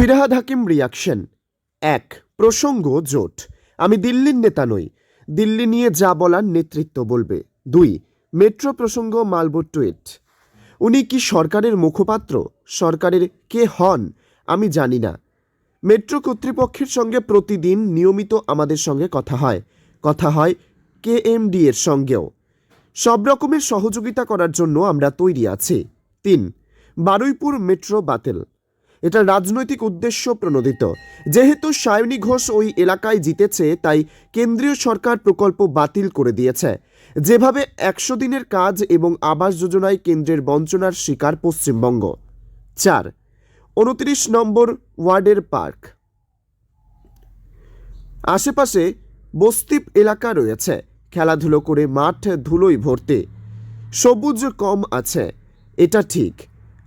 Firhad Hakim reaction এক, প্রসঙ্গ জোট। আমি দিল্লির নেতা নই। দিল্লি নিয়ে যা বলার নেতৃত্ব বলবে। দুই, মেট্রো প্রসঙ্গ মালবো টুইট। উনি কি সরকারের মুখপাত্র? সরকারের কে হন? আমি জানি না। মেট্রো কর্তৃপক্ষের সঙ্গে প্রতিদিন নিয়মিত আমাদের সঙ্গে কথা হয়। কথা হয় কেএমডি এর সঙ্গেও। সব রকমের সহযোগিতা করার জন্য আমরা তৈরি আছি। তিন, বারুইপুর মেট্রো বাতিল। এটা রাজনৈতিক উদ্দেশ্য প্রণোদিত। যেহেতু সায়নী ঘোষ ওই এলাকায় জিতেছে, তাই কেন্দ্রীয় সরকার প্রকল্প বাতিল করে দিয়েছে। যেভাবে একশো দিনের কাজ এবং আবাস যোজনায় কেন্দ্রের বঞ্চনার শিকার পশ্চিমবঙ্গ। চার, উনত্রিশ নম্বর ওয়ার্ডের পার্ক। আশেপাশে বস্তিপ এলাকা রয়েছে। খেলাধুলো করে মাঠ ধুলোয় ভর্তি। সবুজ কম আছে। এটা ঠিক।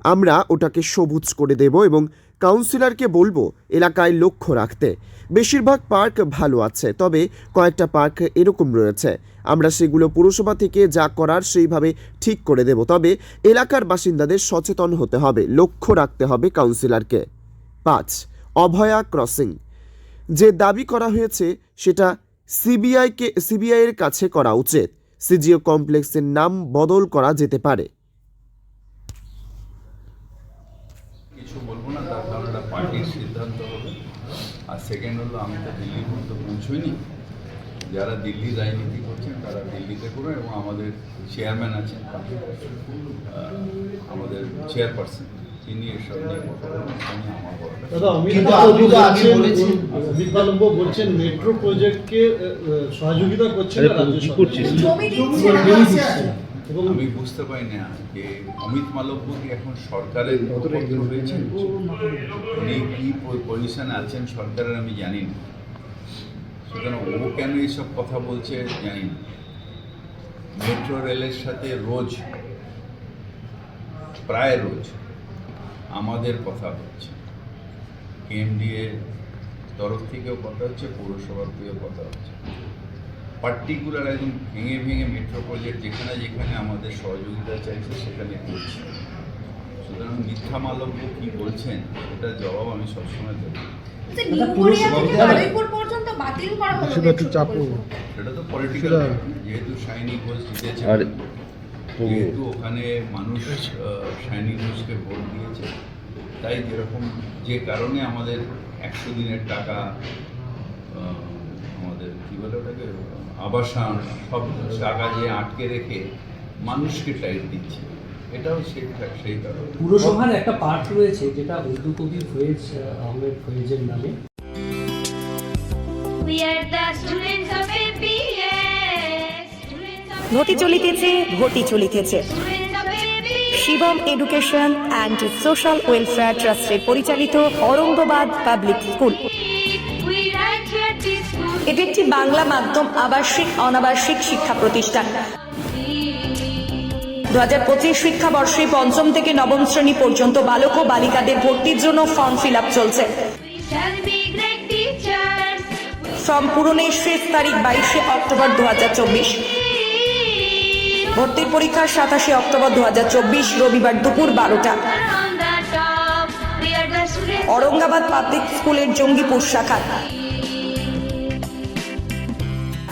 আমরা ওটাকে সবুজ করে দেব এবং কাউন্সিলরকে বলব এলাকায় লক্ষ্য রাখতে। বেশিরভাগ পার্ক ভালো আছে, তবে কয়েকটা পার্ক এরকম রয়েছে। আমরা সেগুলো পুরসভা থেকে যা করার সেইভাবে ঠিক করে দেব, তবে এলাকার বাসিন্দাদের সচেতন হতে হবে, লক্ষ্য রাখতে হবে কাউন্সিলরকে। পাঁচ, অভয়া ক্রসিং। যে দাবি করা হয়েছে সেটা সিবিআইকে সিবিআইয়ের কাছে করা উচিত। সিজিও কমপ্লেক্সের নাম বদল করা যেতে পারে কিছু বলব না তার কারণ এটা পার্টির সিদ্ধান্ত হবে আর সেকেন্ড হলো আমি তো দিল্লি পর্যন্ত পৌঁছইনি। যারা দিল্লি রাজনীতি করছেন তারা দিল্লিতে করে এবং আমাদের চেয়ারম্যান আছেন আমাদের চেয়ারপারসন তিনি এসব নিয়ে কথা আমার বলছেন। মেট্রো প্রজেক্টকে সহযোগিতা করছে আমি বুঝতে পারি না যে অমিত মালব্য কি এখন সরকারের হয়েছেন? উনি কি পজিশনে আছেন সরকারের আমি জানি না। সুতরাং ও কেন এইসব কথা বলছে জানি না। মেট্রো রেলের সাথে রোজ প্রায় রোজ আমাদের কথা হচ্ছে। কেএমডিএ তরফ থেকেও কথা হচ্ছে পৌরসভার থেকেও কথা হচ্ছে। পার্টিকুলার একদম ভেঙে ভেঙে মেট্রো প্রজেক্ট যেখানে যেখানে আমাদের সহযোগিতা চাইছে সেখানে করছি। সুতরাং মিথ্যা মালব্য কী বলছেন এটার জবাব আমি সবসময় দেবো। আচ্ছা। সেটা তো পলিটিক্যাল যেহেতু শাইনি ঘোষ জিতেছে। যেহেতু ওখানে মানুষ শাইনি ঘোষকে ভোট দিয়েছে তাই যেরকম যে কারণে আমাদের একশো দিনের টাকা আহ, আমাদের কী বলে ওটাকে আবাসন সব টাকা যে আটকে রেখে মানুষকে টাইট দিচ্ছে এটাও সেই সেই কারণ পুরসভার একটা পার্ট রয়েছে যেটা উর্দু কবি ফয়েজ আহমেদ ফয়েজের নামে We are the students of APS. Students of ঘটি চলিতেছে ঘটি চলিতেছে. Shivam education and social welfare ট্রাস্টের পরিচালিত অরঙ্গবাদ পাবলিক স্কুল এটি একটি বাংলা মাধ্যম আবাসিক, অনাবাসিক শিক্ষা প্রতিষ্ঠান দু হাজার পঁচিশ শিক্ষাবর্ষে পঞ্চম থেকে নবম শ্রেণি পর্যন্ত বালক ও বালিকাদের ভর্তির জন্য ফর্ম ফিল আপ চলছে. ফর্ম পূরণের শেষ তারিখ বাইশে অক্টোবর দু চব্বিশ ভর্তির পরীক্ষা সাতাশে অক্টোবর দু চব্বিশ, রবিবার দুপুর বারোটা. অরঙ্গাবাদ পাবলিক স্কুলের জঙ্গিপুর শাখা